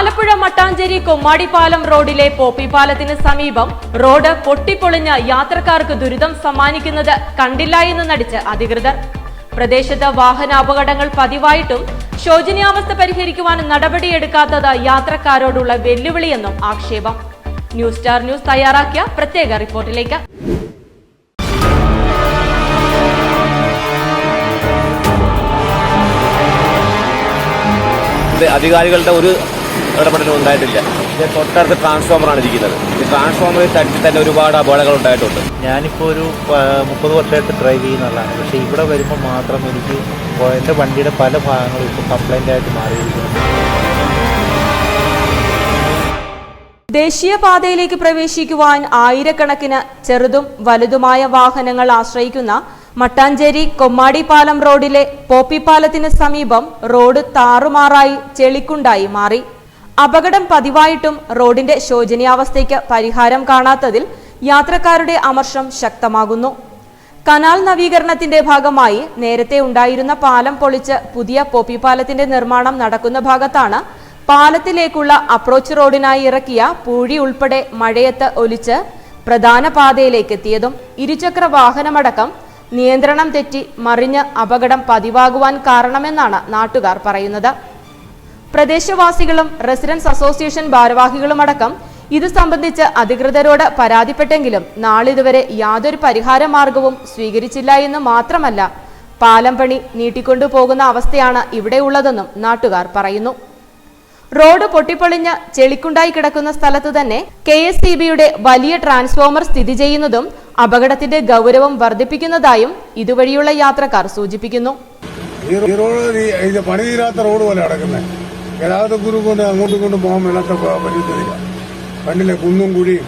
ആലപ്പുഴ മട്ടാഞ്ചേരി കൊമ്മാടിപ്പാലം റോഡിലെ പോപ്പി പാലത്തിന് സമീപം റോഡ് പൊട്ടിപ്പൊളിഞ്ഞ് യാത്രക്കാർക്ക് ദുരിതം സമ്മാനിക്കുന്നത് കണ്ടില്ല എന്ന് നടിച്ച് അധികൃതർ. പ്രദേശത്ത് വാഹനാപകടങ്ങൾ പതിവായിട്ടും ശോചനീയാവസ്ഥ പരിഹരിക്കുവാൻ നടപടിയെടുക്കാത്തത് യാത്രക്കാരോടുള്ള വെല്ലുവിളിയെന്നും ആക്ഷേപം. ന്യൂസ് സ്റ്റാർ ന്യൂസ് തയ്യാറാക്കിയ പ്രത്യേക റിപ്പോർട്ടിലേക്ക്. അധികാരികളുടെ ഒരു ഇടപെടലും ഉണ്ടായിട്ടില്ല. ഇതിന്റെ തൊട്ടടുത്ത് ട്രാൻസ്ഫോമറാണ് ഇരിക്കുന്നത്. ഈ ട്രാൻസ്ഫോമറിൽ തട്ടി തന്നെ ഒരുപാട് അപകടങ്ങൾ ഉണ്ടായിട്ടുണ്ട്. ഞാനിപ്പോൾ ഒരു മുപ്പത് വർഷമായിട്ട് ഡ്രൈവ് ചെയ്യുന്നതാണ് പക്ഷേ ഇവിടെ വരുമ്പോൾ മാത്രം എനിക്ക് എന്റെ വണ്ടിയുടെ പല ഭാഗങ്ങളും ഇപ്പോൾ കംപ്ലൈന്റ് ആയിട്ട് മാറിയിരിക്കുന്നു. ദേശീയപാതയിലേക്ക് പ്രവേശിക്കുവാൻ ആയിരക്കണക്കിന് ചെറുതും വലുതുമായ വാഹനങ്ങൾ ആശ്രയിക്കുന്ന മട്ടാഞ്ചേരി കൊമ്മാടിപ്പാലം റോഡിലെ പോപ്പിപ്പാലത്തിന് സമീപം റോഡ് താറുമാറായി ചെളിക്കുണ്ടായി മാറി. അപകടം പതിവായിട്ടും റോഡിന്റെ ശോചനീയാവസ്ഥയ്ക്ക് പരിഹാരം കാണാത്തതിൽ യാത്രക്കാരുടെ അമർഷം ശക്തമാകുന്നു. കനാൽ നവീകരണത്തിന്റെ ഭാഗമായി നേരത്തെ ഉണ്ടായിരുന്ന പാലം പൊളിച്ച് പുതിയ പോപ്പി പാലത്തിന്റെ നിർമ്മാണം നടക്കുന്ന ഭാഗത്താണ് പാലത്തിലേക്കുള്ള അപ്രോച്ച് റോഡിനായി ഇറക്കിയ പൂഴി ഉൾപ്പെടെ മഴയത്ത് ഒലിച്ച് പ്രധാന പാതയിലേക്ക് എത്തിയതും ഇരുചക്ര വാഹനമടക്കം നിയന്ത്രണം തെറ്റി മറിഞ്ഞ് അപകടം പതിവാകുവാൻ കാരണമെന്നാണ് നാട്ടുകാർ പറയുന്നത്. പ്രദേശവാസികളും റെസിഡൻസ് അസോസിയേഷൻ ഭാരവാഹികളുമടക്കം ഇത് സംബന്ധിച്ച് അധികൃതരോട് പരാതിപ്പെട്ടെങ്കിലും നാളിതുവരെ യാതൊരു പരിഹാര മാർഗവും സ്വീകരിച്ചില്ല എന്ന് മാത്രമല്ല പാലം പണി നീട്ടിക്കൊണ്ടുപോകുന്ന അവസ്ഥയാണ് ഇവിടെയുള്ളതെന്നും നാട്ടുകാർ പറയുന്നു. റോഡ് പൊട്ടിപ്പൊളിഞ്ഞ് ചെളിക്കുണ്ടായി കിടക്കുന്ന സ്ഥലത്ത് തന്നെ കെ എസ് സി ബിയുടെ വലിയ ട്രാൻസ്ഫോമർ സ്ഥിതി ചെയ്യുന്നതും അപകടത്തിന്റെ ഗൗരവം വർദ്ധിപ്പിക്കുന്നതായും ഇതുവഴിയുള്ള യാത്രക്കാർ സൂചിപ്പിക്കുന്നു. പണി തീരാത്ത റോഡ് പോലെ ഗതാഗത കുരു കൊണ്ട് അങ്ങോട്ടും ഇങ്ങോട്ടും പോകാൻ മേലാത്ത പോകാൻ പറ്റത്തില്ല കണ്ടില്ലേ? കുന്നും കുഴിയും.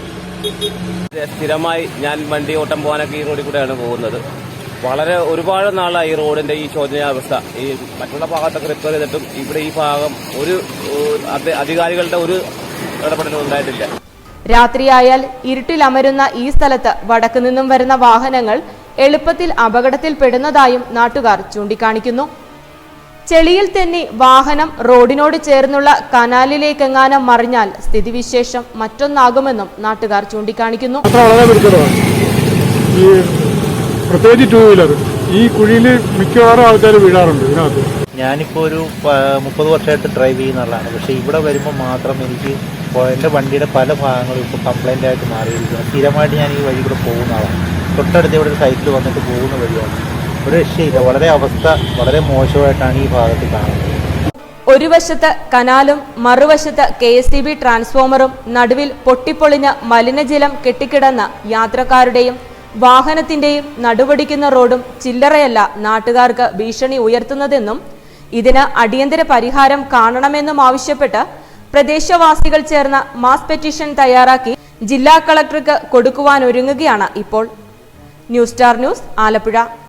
സ്ഥിരമായി ഞാൻ വണ്ടി ഓട്ടം പോകാനൊക്കെ ഈ റോഡിൽ കൂടെയാണ് പോകുന്നത്. വളരെ ഒരുപാട് നാളായി ഈ റോഡിന്റെ ഈ ശോചനീയാവസ്ഥ. ഈ മറ്റുള്ള ഭാഗത്തൊക്കെ റിപ്പയർ ചെയ്തിട്ടും ഇവിടെ ഈ ഭാഗം ഒരു അധികാരികളുടെ ഒരു ഇടപെടലും ഉണ്ടായിട്ടില്ല. രാത്രിയായാൽ ഇരുട്ടിലമരുന്ന ഈ സ്ഥലത്ത് വടക്കു നിന്നും വരുന്ന വാഹനങ്ങൾ എളുപ്പത്തിൽ അപകടത്തിൽപ്പെടുന്നതായും നാട്ടുകാർ ചൂണ്ടിക്കാണിക്കുന്നു. ചെളിയിൽ തന്നെ വാഹനം റോഡിനോട് ചേർന്നുള്ള കനാലിലേക്കെങ്ങാനും മറിഞ്ഞാൽ സ്ഥിതിവിശേഷം മറ്റൊന്നാകുമെന്നും നാട്ടുകാർ ചൂണ്ടിക്കാണിക്കുന്നു. ഈ പ്രത്യേകിച്ച് ടൂ വീലർ ഈ കുഴിയിൽ മിക്കവാറും ആൾക്കാർ വീഴാറുണ്ട് ഇതിനകത്ത്. ഞാനിപ്പോൾ ഒരു മുപ്പത് വർഷമായിട്ട് ഡ്രൈവ് ചെയ്യുന്നതാണ് പക്ഷേ ഇവിടെ വരുമ്പോൾ മാത്രം എനിക്ക് എന്റെ വണ്ടിയുടെ പല ഭാഗങ്ങളും ഇപ്പോൾ കംപ്ലൈന്റ് ആയിട്ട് മാറിയിരിക്കുന്നു. സ്ഥിരമായിട്ട് ഞാൻ ഈ വഴി കൂടെ പോകുന്ന ആളാണ് തൊട്ടടുത്ത് ഇവിടെ ഒരു സൈക്കിൾ വന്നിട്ട് പോകുന്ന വഴിയാണ്. ഒരു രക്ഷയില്ല. വളരെ അവസ്ഥ വളരെ മോശമായിട്ടാണ് ഈ ഭാഗത്ത് കാണുന്നത്. ഒരു വശത്ത് കനാലും മറുവശത്ത് കെ എസ് സി ബി ട്രാൻസ്ഫോമറും നടുവിൽ പൊട്ടിപ്പൊളിഞ്ഞ മലിനജലം കെട്ടിക്കിടന്ന യാത്രക്കാരുടെയും വാഹനത്തിന്റെയും നടുവടിക്കുന്ന റോഡും ചില്ലറയല്ല നാട്ടുകാർക്ക് ഭീഷണി ഉയർത്തുന്നതെന്നും ഇതിന് അടിയന്തര പരിഹാരം കാണണമെന്നും ആവശ്യപ്പെട്ട് പ്രദേശവാസികൾ ചേർന്ന മാസ് പെറ്റീഷൻ തയ്യാറാക്കി ജില്ലാ കളക്ടർക്ക് കൊടുക്കുവാനൊരുങ്ങുകയാണ് ഇപ്പോൾ. News star news Alappuzha.